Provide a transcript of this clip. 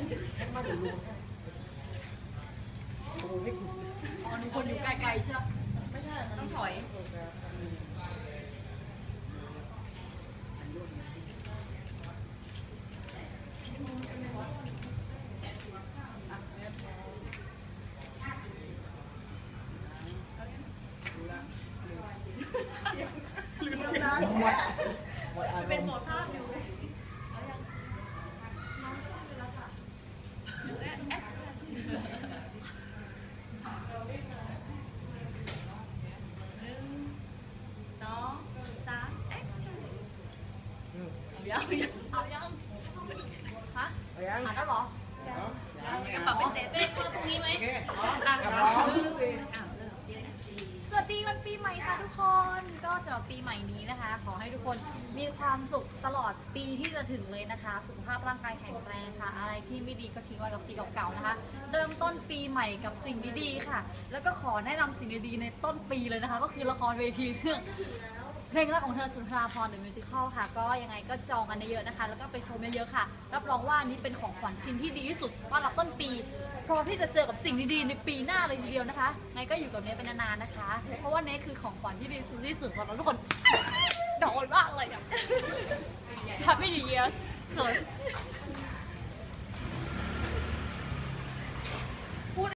มาเดี๋ยวรู้โอ้โหให้กูสิอ๋อหนูคนอยู่ไกลๆใช่ไหมไม่ใช่ต้องถอยหมดหมดอารเป็นมโหมณ์ ดภาพอยู่สองสามแอคชั่น ยังเอายังฮะเอายังหาแล้วเหรอยังกระเป๋าเป็นเศษเต้ตรงนี้ไหมอะกระเป๋าสิอะสวัสดีวันปีใหม่ค่ะทุกคน ก็สำหรับปีใหม่นี้นะคะ ขอให้ทุกคนมีความสุขตลอดปีที่จะถึงเลยนะคะ สุขภาพร่างกายแข็งแรงค่ะ อะไรที่ไม่ดีก็ทิ้งไว้กับปีเก่าๆนะคะ เริ่มต้นปีใหม่กับสิ่งดีๆค่ะ แล้วก็ขอแนะนำสิ่งดีๆในต้นปีเลยนะคะ ก็คือละครเวทีเรื่อง เพลงแรกของเธอสุนทราพรหรือมิวสิควลค่ะ ก็ยังไงก็จองกันเยอะๆนะคะ แล้วก็ไปชมเยอะๆค่ะ รับรองว่านี่เป็นของขวัญชิ้นที่ดีที่สุดต้อนรับต้นปี พร้อมที่จะเจอกับสิ่งดีๆในปีหน้าเลยทีเดียวนะคะไงก็อยู่กับเนยเป็นนานๆนะคะ เพราะว่าเนยคือของขวัญที่ดีที่สุดสำหรับทุกคนโดนมากเลยอะ Happy New Year เขิน